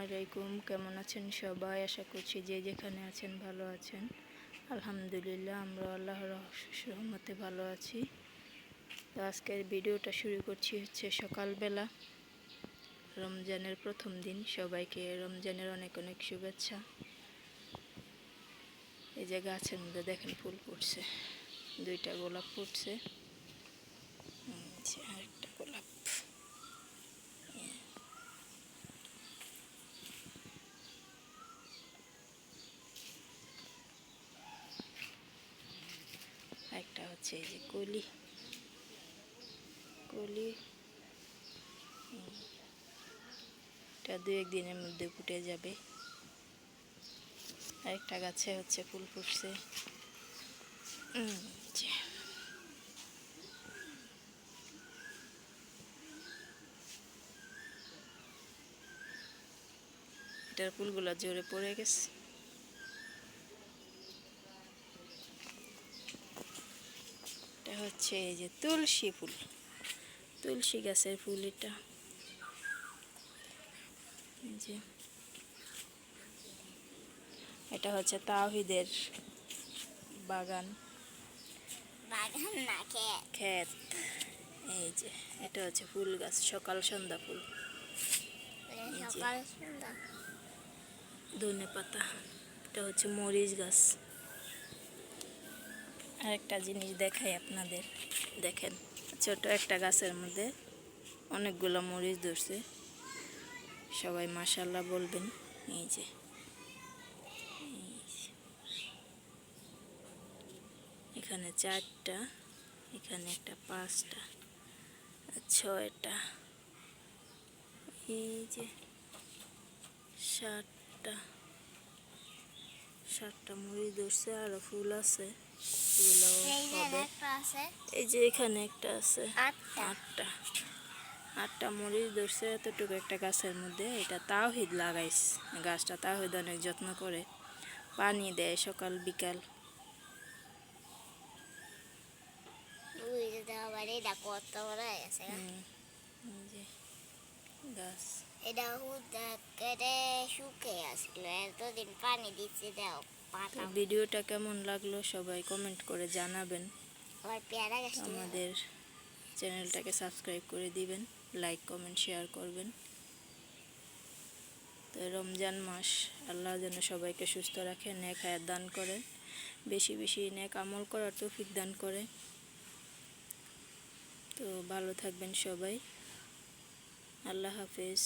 আলাইকুম কেমন আছেন সবাই? আশা করছি যে যেখানে আছেন ভালো আছেন। আলহামদুলিল্লাহ আমরা আল্লাহর সহমতে ভালো আছি। তো আজকের ভিডিওটা শুরু করছি হচ্ছে সকালবেলা রমজানের প্রথম দিন। সবাইকে রমজানের অনেক অনেক শুভেচ্ছা। এই যে গাছের মধ্যে দেখেন ফুল ফুটছে দুইটা গোলাপ ফুটছে। হুম, এই যে আরেকটা গোলাপ একটা হচ্ছে এই যে কলি। কলি। এটা দু একদিনের মধ্যে ফুটে যাবে। আরেকটা গাছে হচ্ছে ফুল ফুটছে। এটার ফুলগুলো জোরে পড়ে গেছে। এটা হচ্ছে এই যে তুলসী ফুল। তুলসী গাছের ফুল এটা। যে। এটা হচ্ছে তাহিদের বাগান। বাগান না ক্ষেত এই যে এটা হচ্ছে ফুল গাছ সকাল সন্ধ্যা ফুল। সন্ধ্যা। ধনে পাতা এটা হচ্ছে মরিচ গাছ। আরেকটা জিনিস দেখাই আপনাদের। দেখেন, ছোট একটা গাছের মধ্যে অনেকগুলো মরিচ ধরছে। সবাই মাশাল্লাহ বলবেন, এই যে। এখানে চারটা, এখানে একটা পাঁচটা ছয়টা। এই যে সাতটা। সাতটা মরিচ ধরছে আরও ফুল আছে। এই যে এখানে একটা আছে। আটটা। আটটা। আটটা মরিচ ধরছে এতটুকু একটা গাছের মধ্যে। এটা তাওহিদ লাগাইস গাছটা তাওহিদ অনেক যত্ন করে পানি দেয় সকাল বিকাল। কত বড় হয়ে গেছে গা। হুম, এই যে গাছ এটা হুদা কেটে শুকে আসলো এতদিন পানি দিচ্ছে দাও পাতা ভিডিওটা কেমন লাগল? সবাই কমেন্ট করে জানাবেন। আমাদের চ্যানেলটাকে সাবস্ক্রাইব করে দিবেন লাইক কমেন্ট শেয়ার করবেন। তো রমজান মাস আল্লাহ যেন সবাইকে সুস্থ রাখে নেক হায়াত দান করে বেশি বেশি নেক আমল করার তৌফিক দান করে। তো ভালো থাকবেন সবাই। আল্লাহ হাফেজ।